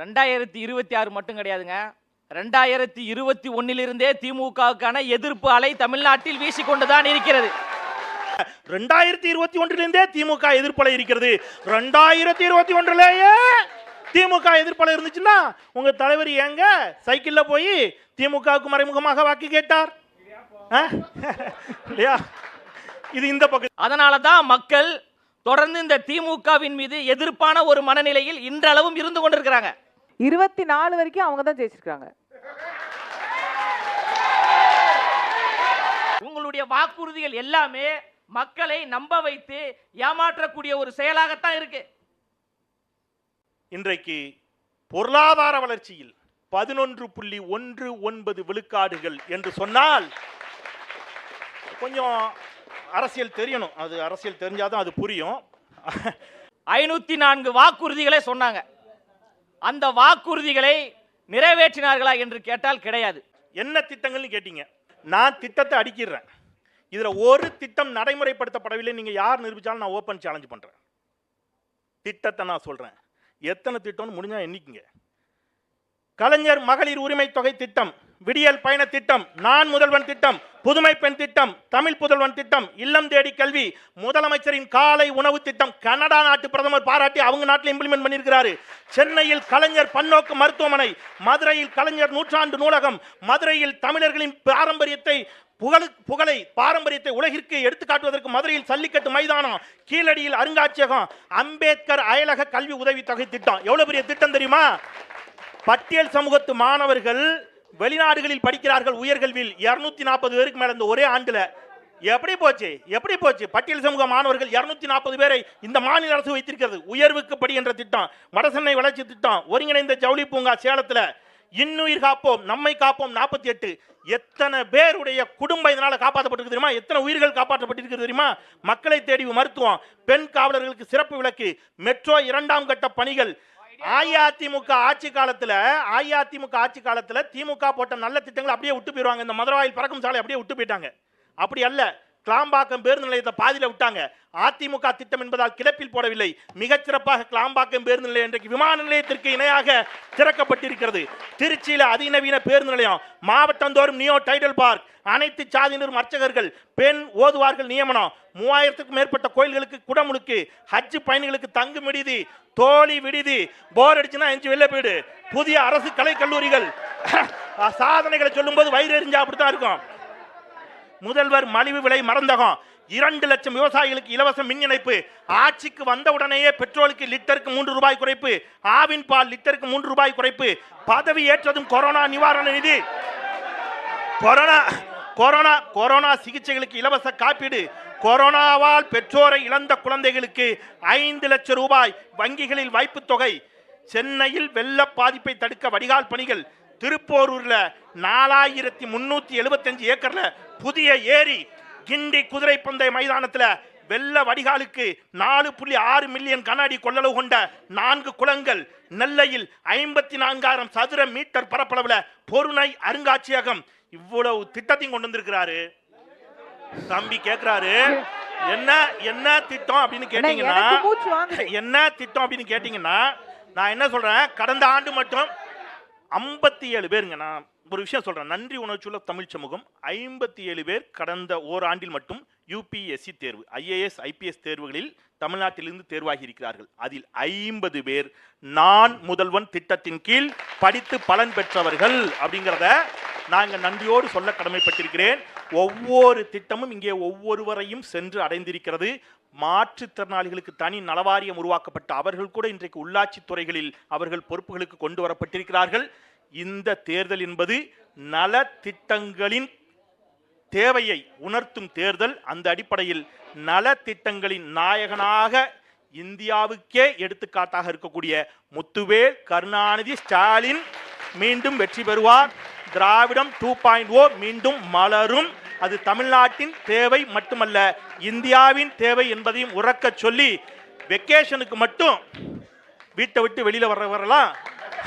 ரெண்டாயிரத்தி இருபத்தி ஆறு மட்டும் கிடையாதுங்க. ரெண்டாயிரத்தி இருபத்தி ஒன்னிலிருந்தே திமுகவுக்கான எதிர்ப்பு அலை தமிழ்நாட்டில் வீசிக்கொண்டுதான் இருக்கிறது. ரெண்டாயிரத்தி இருபத்தி ஒன்றிலிருந்தே திமுக எதிர்ப்பலை இருக்கிறது. ரெண்டாயிரத்தி இருபத்தி ஒன்றிலேயே திமுக எதிர்ப்பலை இருந்துச்சுன்னா உங்க தலைவர் ஏங்க சைக்கிள்ல போய் திமுகவுக்கு மறைமுகமாக வாக்கு கேட்டார்? இல்லையா? இது இந்த பக்கம். அதனால தான் மக்கள் தொடர்ந்து இந்த திமுகவின் மீது எதிர்ப்பான ஒரு மனநிலையில் இன்றளவும் இருந்து கொண்டிருக்கிறாங்க. இருபத்தி நாலு வரைக்கும் அவங்க தான் ஜெயிச்சிருக்காங்க. உங்களுடைய வாக்குறுதிகள் எல்லாமே மக்களை நம்ப வைத்து ஏமாற்றக்கூடிய ஒரு செயலாகத்தான் இருக்கு. இன்றைக்கு பொருளாதார வளர்ச்சியில் பதினொன்று புள்ளி ஒன்று ஒன்பது விழுக்காடுகள் என்று சொன்னால் கொஞ்சம் அரசியல் தெரியணும். அது அரசியல் தெரிஞ்சாதான் அது புரியும். ஐநூத்தி நான்கு வாக்குறுதிகளை சொன்னாங்க. அந்த வாக்குறுதிகளை நிறைவேற்றினார்களா என்று கேட்டால் கிடையாது. என்ன திட்டங்கள்னு கேட்டீங்க. நான் திட்டத்தை அடிக்கிறேன். இதில் ஒரு திட்டம் நடைமுறைப்படுத்தப்படவில்லை. நீங்கள் யார் நிரூபித்தாலும் நான் ஓப்பன் சேலஞ்ச் பண்ணுறேன் திட்டத்தை நான் சொல்கிறேன் எத்தனை திட்டம்னு முடிஞ்சால் எண்ணிக்குங்க. கலைஞர் மகளிர் உரிமை தொகை திட்டம் விடியல் பயண திட்டம் நான் முதல்வன் திட்டம் புதுமை பெண் திட்டம் தமிழ் புதல்வன் திட்டம் இல்லம் தேடி கல்வி முதலமைச்சரின் காலை உணவு திட்டம் கனடா நாட்டு பிரதமர் பாராட்டி அவங்க நாட்டில் இம்ப்ளிமெண்ட் பண்ணியிருக்கிறாரு. சென்னையில் கலைஞர் பன்னோக்கு மருத்துவமனை மதுரையில் கலைஞர் நூற்றாண்டு நூலகம் மதுரையில் தமிழர்களின் பாரம்பரியத்தை புகழு புகழை பாரம்பரியத்தை உலகிற்கு எடுத்துக்காட்டுவதற்கு மதுரையில் சல்லிக்கட்டு மைதானம் கீழடியில் அருங்காட்சியகம் அம்பேத்கர் அயலக கல்வி உதவி தொகை திட்டம். எவ்வளவு பெரிய திட்டம் தெரியுமா? பட்டியல் சமூகத்து மாணவர்கள் வெளிநாடுகளில் படிக்கிறார்கள் உயர்கல்வியில். இருநூத்தி நாற்பது பேருக்கு மேல இந்த ஒரே ஆண்டுல. எப்படி போச்சு? எப்படி போச்சு? பட்டியல் சமூக மாணவர்கள் இருநூத்தி நாற்பது பேரை இந்த மாநில அரசு வைத்திருக்கிறது. உயர்வுக்கு படி என்ற திட்டம் வடசென்னை வளர்ச்சி திட்டம் ஒருங்கிணைந்த ஜவுளி பூங்கா சேலத்துல இன்னுயிர் காப்போம் நம்மை காப்போம் நாற்பத்தி எட்டு எத்தனை பேருடைய குடும்பம் இதனால காப்பாற்றப்பட்டிருக்கு தெரியுமா? எத்தனை உயிர்கள் காப்பாற்றப்பட்டிருக்கு தெரியுமா? மக்களை தேடி மருத்துவம் பெண் காவலர்களுக்கு சிறப்பு விளக்கு மெட்ரோ இரண்டாம் கட்ட பணிகள் அஇஅதிமுக ஆட்சி காலத்துல அஇஅதிமுக ஆட்சி காலத்துல திமுக போட்ட நல்ல திட்டங்களை அப்படியே விட்டு போயிருவாங்க. இந்த மதுரவாயில் பறக்கும் சாலை அப்படியே விட்டு போயிட்டாங்க. அப்படி அல்ல. கிளாம்பாக்கம் பேருந்து நிலையத்தை பாதியில விட்டாங்க. அதிமுக திட்டம் என்பதால் கிளப்பில் போடவில்லை. மிகச்சிறப்பாக கிளாம்பாக்கம் பேருந்து நிலையம் இன்றைக்கு விமான நிலையத்திற்கு இணையாக திறக்கப்பட்டிருக்கிறது. திருச்சியில் அதிநவீன பேருந்து நிலையம் மாவட்டந்தோறும் நியோ டைடல் பார்க் அனைத்து சாதியினரும் அர்ச்சகர்கள் பெண் ஓதுவார்கள் நியமனம் மூவாயிரத்துக்கும் மேற்பட்ட கோயில்களுக்கு குடமுழுக்கு ஹஜ் பயணிகளுக்கு தங்கும் விடுதி தோழி விடுதி போர் அடிச்சுன்னா எஞ்சி வெளில போயிடு புதிய அரசு கலை கல்லூரிகள் சாதனைகளை சொல்லும்போது வயிறு எரிஞ்சா அப்படித்தான் இருக்கும். முதல்வர் மலிவு விலை மறந்தகம் இரண்டு லட்சம் விவசாயிகளுக்கு இலவச மின் இணைப்பு. ஆட்சிக்கு வந்த உடனேயே பெட்ரோலுக்கு லிட்டருக்கு மூன்று ரூபாய் குறைப்பு. ஆவின் பால் லிட்டருக்கு மூன்று ரூபாய் குறைப்பு. பதவி ஏற்றதும் கொரோனா நிவாரண நிதி. கொரோனா கொரோனா கொரோனா சிகிச்சைகளுக்கு இலவச காப்பீடு. கொரோனாவால் பெற்றோரை இழந்த குழந்தைகளுக்கு ஐந்து லட்சம் ரூபாய் வங்கிகளில் வைப்பு தொகை. சென்னையில் வெள்ள பாதிப்பை தடுக்க வடிகால் பணிகள். திருப்போரூர்ல நாலாயிரத்தி முன்னூத்தி எழுபத்தஞ்சு ஏக்கர்ல புதிய ஏரி கிண்டி குதிரை பந்தய மைதானத்துல வெள்ள வடிகாலுக்கு நாலு புள்ளி ஆறு மில்லியன் கன அடி கொள்ளளவு கொண்ட நான்கு குளங்கள் நெல்லையில் ஐம்பத்தி நான்காயிரம் சதுர மீட்டர் பரப்பளவுல பொருணை அருங்காட்சியகம் இவ்வளவு திட்டத்தையும் கொண்டு வந்திருக்கிறாரு. தம்பி கேக்குறாரு என்ன என்ன திட்டம்? அப்படின்னு கேட்டீங்கன்னா. என்ன திட்டம்? அப்படின்னு கேட்டீங்கன்னா நான் என்ன சொல்றேன் கடந்த ஆண்டு மட்டும் ஐம்பத்தி ஏழு பேருங்க நான் ஒரு விஷயம் சொல்கிறேன் நன்றி உணர்ச்சியுள்ள தமிழ் சமூகம் ஐம்பத்தி ஏழு பேர் கடந்த ஓராண்டில் மட்டும் யூபிஎஸ்சி தேர்வு ஐஏஎஸ் ஐபிஎஸ் தேர்வுகளில் தமிழ்நாட்டிலிருந்து தேர்வாகி இருக்கிறார்கள். அதில் ஐம்பது பேர் நான் முதல்வன் திட்டத்தின் கீழ் படித்து பலன் பெற்றவர்கள் அப்படிங்கிறத நாங்கள் நன்றியோடு சொல்ல கடமைப்பட்டிருக்கிறேன். ஒவ்வொரு திட்டமும் இங்கே ஒவ்வொருவரையும் சென்று அடைந்திருக்கிறது. மாற்றுத்திறனாளிகளுக்கு தனி நலவாரியம் உருவாக்கப்பட்ட அவர்கள் கூட இன்றைக்கு உள்ளாட்சி துறைகளில் அவர்கள் பொறுப்புகளுக்கு கொண்டு வரப்பட்டிருக்கிறார்கள். இந்த தேர்தல் என்பது நல திட்டங்களின் தேவையை உணர்த்தும் தேர்தல். அந்த அடிப்படையில் நல திட்டங்களின் நாயகனாக இந்தியாவுக்கே எடுத்துக்காட்டாக இருக்கக்கூடிய முத்துவேல் கருணாநிதி ஸ்டாலின் மீண்டும் வெற்றி பெறுவார். திராவிடம் டூ பாயிண்ட் ஓ மீண்டும் மலரும். அது தமிழ்நாட்டின் தேவை மட்டுமல்ல இந்தியாவின் தேவை என்பதையும் உறக்கச் சொல்லி வெக்கேஷனுக்கு மட்டும் வீட்டை விட்டு வெளியில் வர்றவரெல்லாம்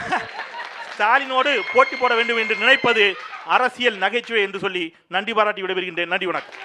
ஸ்டாலினோடு போட்டி போட வேண்டும் என்று நினைப்பது அரசியல் நகைச்சுவை என்று சொல்லி நன்றி பாராட்டி விடைபெறுகின்றேன். நன்றி வணக்கம்.